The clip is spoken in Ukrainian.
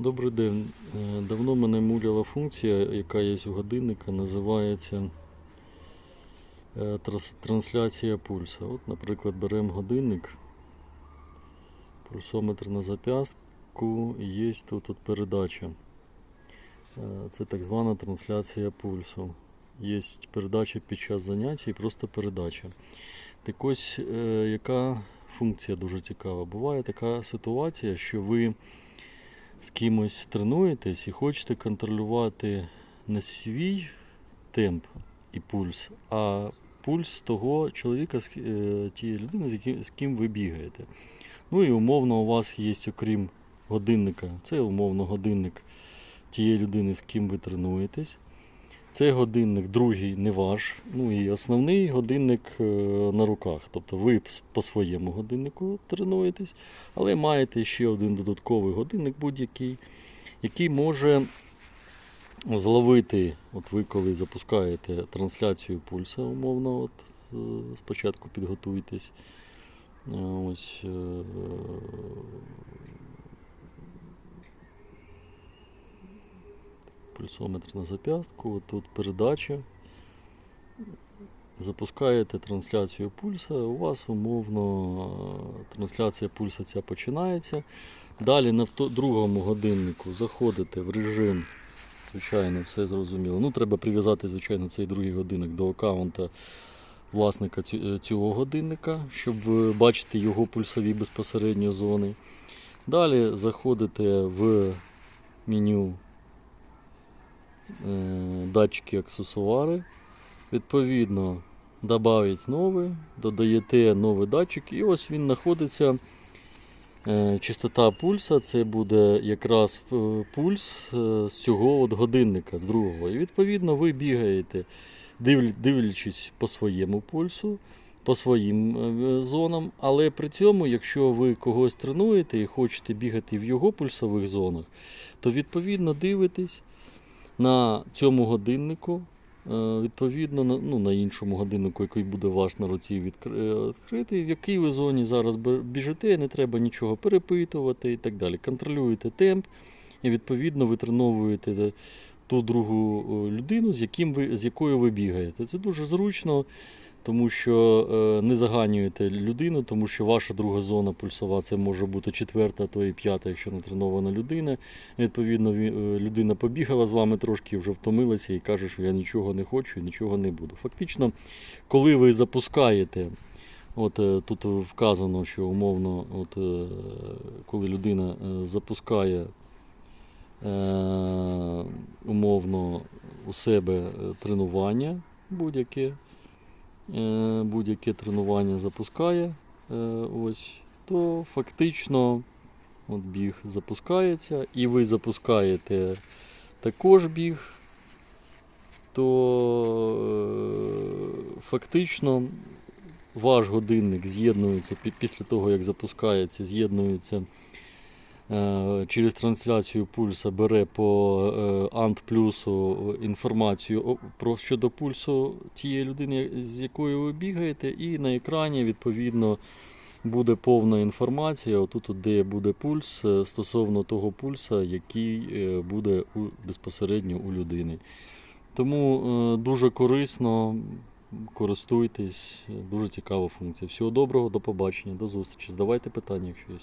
Добрий день. Е, Давно мене муляла функція, яка є у годинника, називається е, трансляція пульсу. От, наприклад, беремо годинник, пульсометр на зап'ястку, і є тут, тут передача. Е, Це так звана трансляція пульсу. Є передача під час заняття і просто передача. Так ось, яка функція дуже цікава. Буває така ситуація, що ви з кимось тренуєтесь і хочете контролювати не свій темп і пульс, а пульс того чоловіка, е, тієї людини, з, яким, з ким ви бігаєте. Ну і умовно у вас є, окрім годинника, це умовно годинник тієї людини, з ким ви тренуєтесь. Цей годинник другий не ваш. Ну і основний годинник е, на руках. Тобто ви по своєму годиннику тренуєтесь, але маєте ще один додатковий годинник будь-який, який може зловити, от ви коли запускаєте трансляцію пульса, умовно, от, е, спочатку підготуйтесь. Е, Ось, пульсометр на зап'ястку, тут передача. Запускаєте трансляцію пульса, у вас умовно е, трансляція пульса ця починається. Далі на другому годиннику заходите в режим, звичайно, все зрозуміло. Ну, треба прив'язати, звичайно, цей другий годинник до аккаунта власника е, цього годинника, щоб бачити його пульсові безпосередньо зони. Далі заходите в меню датчики аксесуари. Відповідно, додавить новий, додаєте новий датчик, і ось він знаходиться. е, Частота пульса це буде якраз е, пульс е, з цього от годинника, з другого. І відповідно ви бігаєте, дивлячись по своєму пульсу, по своїм е, зонам. Але при цьому, якщо ви когось тренуєте і хочете бігати в його пульсових зонах, то відповідно дивитесь на цьому годиннику. Е, Відповідно, на, ну, на іншому годиннику, який буде ваш на руці е, відкритий, в якій ви зоні зараз біжите, не треба нічого перепитувати і так далі. Контролюєте темп і відповідно ви треновуєте ту другу е, людину, з, яким ви, з якою ви бігаєте. Це дуже зручно, тому що е, не заганюєте людину, тому що ваша друга зона пульсова це може бути четверта, то і п'ята, якщо не тренована людина. Відповідно, е, людина побігала з вами трошки, вже втомилася і каже, що я нічого не хочу і нічого не буду. Фактично, коли ви запускаєте, от е, тут вказано, що умовно, от, коли людина запускає е, умовно у себе тренування будь-яке, будь-яке тренування запускає, е, ось, то фактично От біг запускається, і ви запускаєте також біг, то е, фактично ваш годинник з'єднується після того, як запускається, з'єднується е, через трансляцію пульса, бере по е, Ант плюсу інформацію про щодо пульсу тієї людини, з якою ви бігаєте, і на екрані відповідно буде повна інформація, отут, де буде пульс е, стосовно того пульса, який е, буде у, безпосередньо у людини. Тому е, дуже корисно, користуйтесь, е, дуже цікава функція. Всього доброго, до побачення, до зустрічі. Задавайте питання, якщо є.